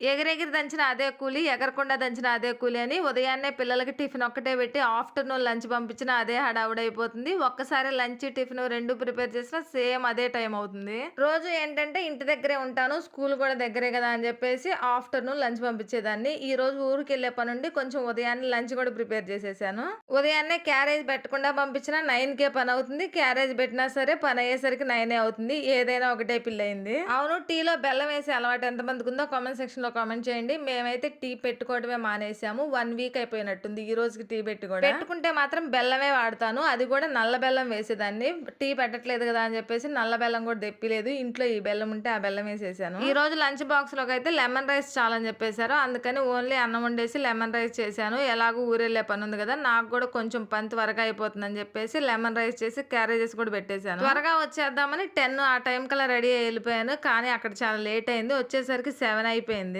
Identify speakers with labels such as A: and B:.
A: ఎగిరెగిరి దంచిన అదే కూలి ఎగరకుండా దంచిన అదే కూలి అని ఉదయాన్నే పిల్లలకి టిఫిన్ ఒక్కటే పెట్టి ఆఫ్టర్నూన్ లంచ్ పంపించిన అదే హడావుడైపోతుంది. ఒక్కసారి లంచ్ టిఫిన్ రెండు ప్రిపేర్ చేసినా సేమ్ అదే టైం అవుతుంది. రోజు ఏంటంటే ఇంటి దగ్గరే ఉంటాను స్కూల్ కూడా దగ్గరే కదా అని చెప్పేసి ఆఫ్టర్నూన్ లంచ్ పంపించేదాన్ని. ఈ రోజు ఊరికి వెళ్ళే పని ఉండి కొంచెం ఉదయాన్నే లంచ్ కూడా ప్రిపేర్ చేసేసాను. ఉదయాన్నే క్యారేజ్ పెట్టకుండా పంపించినా నైన్ కే పని అవుతుంది. క్యారేజ్ పెట్టినా సరే పని అయ్యేసరికి నైనే అవుతుంది. ఏదైనా ఒకటే పిల్లయింది. అవును టీలో బెల్లం వేసే అలవాటు ఎంతమందికి ఉందో కామెంట్ సెక్షన్ లో కామెంట్ చేయండి. మేమైతే టీ పెట్టుకోవడమే మానేసాము. వన్ వీక్ అయిపోయినట్టుంది. ఈ రోజుకి టీ పెట్టుకోవడం పెట్టుకుంటే మాత్రం బెల్లమే వాడతాను. అది కూడా నల్ల బెల్లం వేసేదాన్ని. టీ పెట్టట్లేదు కదా అని చెప్పేసి నల్ల బెల్లం కూడా తెప్పిలేదు. ఇంట్లో ఈ బెల్లం ఉంటే ఆ బెల్లం వేసేసాను. ఈ రోజు లంచ్ బాక్స్లోకి అయితే లెమన్ రైస్ చాలని చెప్పేశారు. అందుకని ఓన్లీ అన్నం వండేసి లెమన్ రైస్ చేశాను. ఎలాగో ఊరెళ్ళే పని ఉంది కదా. నాకు కూడా కొంచెం పని త్వరగా అయిపోతుందని చెప్పేసి లెమన్ రైస్ చేసి క్యారేజెస్ కూడా పెట్టేశాను. త్వరగా వచ్చేద్దామని టెన్ ఆ టైం కల్లా రెడీ అయ్యి వెళ్ళిపోయాను. కానీ అక్కడ చాలా లేట్ అయింది. వచ్చేసరికి సెవెన్ అయిపోయింది.